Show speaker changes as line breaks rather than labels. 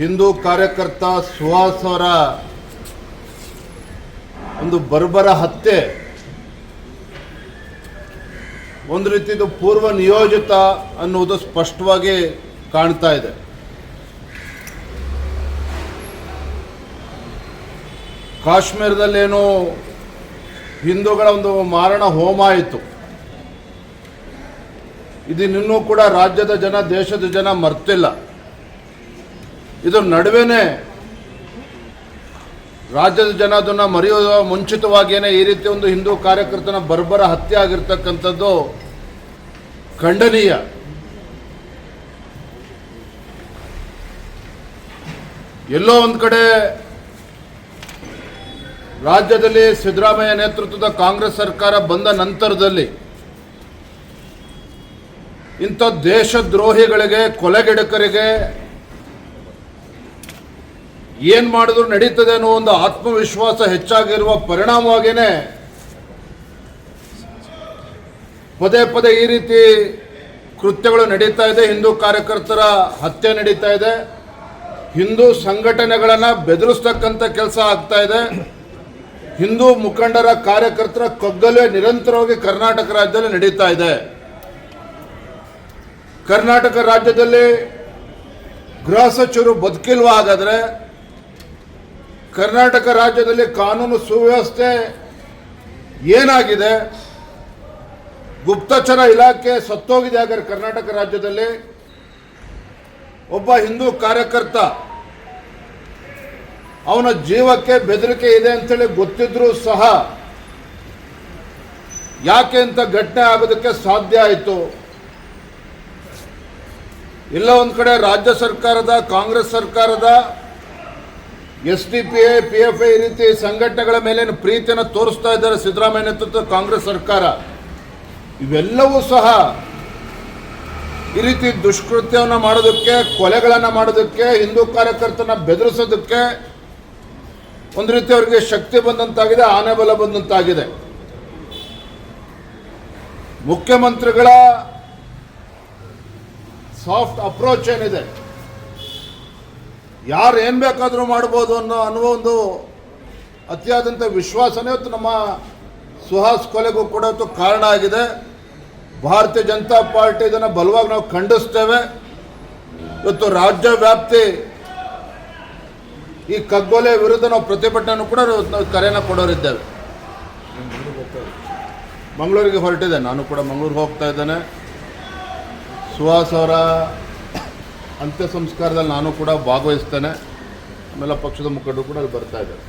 ಹಿಂದೂ ಕಾರ್ಯಕರ್ತ ಸುಹಾಸ್ ಅವರ ಒಂದು ಬರ್ಬರ ಹತ್ಯೆ, ಒಂದು ರೀತಿದು ಪೂರ್ವ ನಿಯೋಜಿತ ಅನ್ನುವುದು ಸ್ಪಷ್ಟವಾಗಿ ಕಾಣ್ತಾ ಇದೆ. ಕಾಶ್ಮೀರದಲ್ಲೇನು ಹಿಂದೂಗಳ ಒಂದು ಮಾರಣ ಹೋಮ ಆಯಿತು. ಇದನ್ನಿನ್ನೂ ಕೂಡ ರಾಜ್ಯದ ಜನ, ದೇಶದ ಜನ ಮರ್ತಿಲ್ಲ. ಇದರ ನಡುವೆನೇ ರಾಜ್ಯದ ಜನ ಅದನ್ನು ಮರೆಯುವ ಮುಂಚಿತವಾಗಿಯೇ ಈ ರೀತಿ ಒಂದು ಹಿಂದೂ ಕಾರ್ಯಕರ್ತನ ಬರ್ಬರ ಹತ್ಯೆ ಆಗಿರ್ತಕ್ಕಂಥದ್ದು ಖಂಡನೀಯ. ಎಲ್ಲೋ ಒಂದು ಕಡೆ ರಾಜ್ಯದಲ್ಲಿ ಸಿದ್ದರಾಮಯ್ಯ ನೇತೃತ್ವದ ಕಾಂಗ್ರೆಸ್ ಸರ್ಕಾರ ಬಂದ ನಂತರದಲ್ಲಿ ಇಂಥ ದೇಶದ್ರೋಹಿಗಳಿಗೆ, ಕೊಲೆಗೆಡಕರಿಗೆ ಏನ್ ಮಾಡಿದ್ರು ನಡೀತದೆ ಅನ್ನೋ ಒಂದು ಆತ್ಮವಿಶ್ವಾಸ ಹೆಚ್ಚಾಗಿರುವ ಪರಿಣಾಮವಾಗಿಯೇ ಪದೇ ಪದೇ ಈ ರೀತಿ ಕೃತ್ಯಗಳು ನಡೀತಾ ಇದೆ. ಹಿಂದೂ ಕಾರ್ಯಕರ್ತರ ಹತ್ಯೆ ನಡೀತಾ ಇದೆ. ಹಿಂದೂ ಸಂಘಟನೆಗಳನ್ನು ಬೆದರಿಸ್ತಕ್ಕಂಥ ಕೆಲಸ ಆಗ್ತಾ ಇದೆ. ಹಿಂದೂ ಮುಖಂಡರ ಕಾರ್ಯಕರ್ತರ ಕಗ್ಗಲೆ ನಿರಂತರವಾಗಿ ಕರ್ನಾಟಕ ರಾಜ್ಯದಲ್ಲಿ ನಡೀತಾ ಇದೆ. ಕರ್ನಾಟಕ ರಾಜ್ಯದಲ್ಲಿ ಗೃಹ ಸಚಿವರು ಬದುಕಿಲ್ವಾ ಹಾಗಾದ್ರೆ ಕರ್ನಾಟಕ ರಾಜ್ಯದಲ್ಲಿ ಕಾನೂನು ಸುವ್ಯವಸ್ಥೆ ಏನಾಗಿದೆ? ಗುಪ್ತಚರ ಇಲಾಖೆ ಸತ್ತೋಗಿದೆ ಹಾಗಾದ್ರೆ ಕರ್ನಾಟಕ ರಾಜ್ಯದಲ್ಲಿ. ಒಬ್ಬ ಹಿಂದೂ ಕಾರ್ಯಕರ್ತ, ಅವನ ಜೀವಕ್ಕೆ ಬೆದರಿಕೆ ಇದೆ ಅಂತೇಳಿ ಗೊತ್ತಿದ್ರೂ ಸಹ ಯಾಕೆ ಅಂತ ಘಟನೆ ಆಗೋದಕ್ಕೆ ಸಾಧ್ಯ ಆಯಿತು? ಇಲ್ಲ, ಒಂದು ಕಡೆ ರಾಜ್ಯ ಸರ್ಕಾರದ, ಕಾಂಗ್ರೆಸ್ ಸರ್ಕಾರದ S D P I P F I ರೀತಿ ಸಂಘಟನೆಗಳ ಮೇಲೆ ಪ್ರೀತಿಯನ್ನು ತೋರಿಸ್ತಾ ಇದ್ದಾರೆ ಸಿದ್ದರಾಮಯ್ಯ ನೇತೃತ್ವದ ಕಾಂಗ್ರೆಸ್ ಸರ್ಕಾರ. ಇವೆಲ್ಲವೂ ಸಹ ಈ ರೀತಿ ದುಷ್ಕೃತ್ಯವನ್ನು ಮಾಡೋದಕ್ಕೆ, ಕೊಲೆಗಳನ್ನು ಮಾಡೋದಕ್ಕೆ, ಹಿಂದೂ ಕಾರ್ಯಕರ್ತನ ಬೆದರಿಸೋದಕ್ಕೆ ಒಂದು ರೀತಿ ಅವರಿಗೆ ಶಕ್ತಿ ಬಂದಂತಾಗಿದೆ, ಆನೆ ಬಲ ಬಂದಂತಾಗಿದೆ. ಮುಖ್ಯಮಂತ್ರಿಗಳ ಸಾಫ್ಟ್ ಅಪ್ರೋಚ್ ಏನಿದೆ? ಯಾರು ಏನು ಬೇಕಾದರೂ ಮಾಡ್ಬೋದು ಅನ್ನೋ ಅನ್ನೋ ಒಂದು ಅತಿಯಾದಂಥ ವಿಶ್ವಾಸನೇ ಇವತ್ತು ನಮ್ಮ ಸುಹಾಸ್ ಕೊಲೆಗೂ ಕೂಡ ಇವತ್ತು ಕಾರಣ ಆಗಿದೆ. ಭಾರತೀಯ ಜನತಾ ಪಾರ್ಟಿ ಇದನ್ನು ಬಲವಾಗಿ ನಾವು ಖಂಡಿಸ್ತೇವೆ. ಇವತ್ತು ರಾಜ್ಯ ವ್ಯಾಪ್ತಿ ಈ ಕಗ್ಗೊಲೆ ವಿರುದ್ಧ ನಾವು ಪ್ರತಿಭಟನೆ ಕೂಡ ನಾವು ಕರೆಯನ್ನು ಕೊಡೋರಿದ್ದೇವೆ. ಮಂಗಳೂರಿಗೆ ಹೊರಟಿದೆ ನಾನು ಕೂಡ ಮಂಗಳೂರಿಗೆ ಹೋಗ್ತಾ ಇದ್ದೇನೆ. ಸುಹಾಸ್ ಅವರ ಅಂತ್ಯ ಸಂಸ್ಕಾರದಲ್ಲಿ ನಾನು ಕೂಡ ಭಾಗವಹಿಸ್ತೇನೆ. ಆಮೇಲೆ ಪಕ್ಷದ ಮುಖಂಡರು ಕೂಡ ಅಲ್ಲಿ ಬರ್ತಾ ಇದ್ದಾರೆ.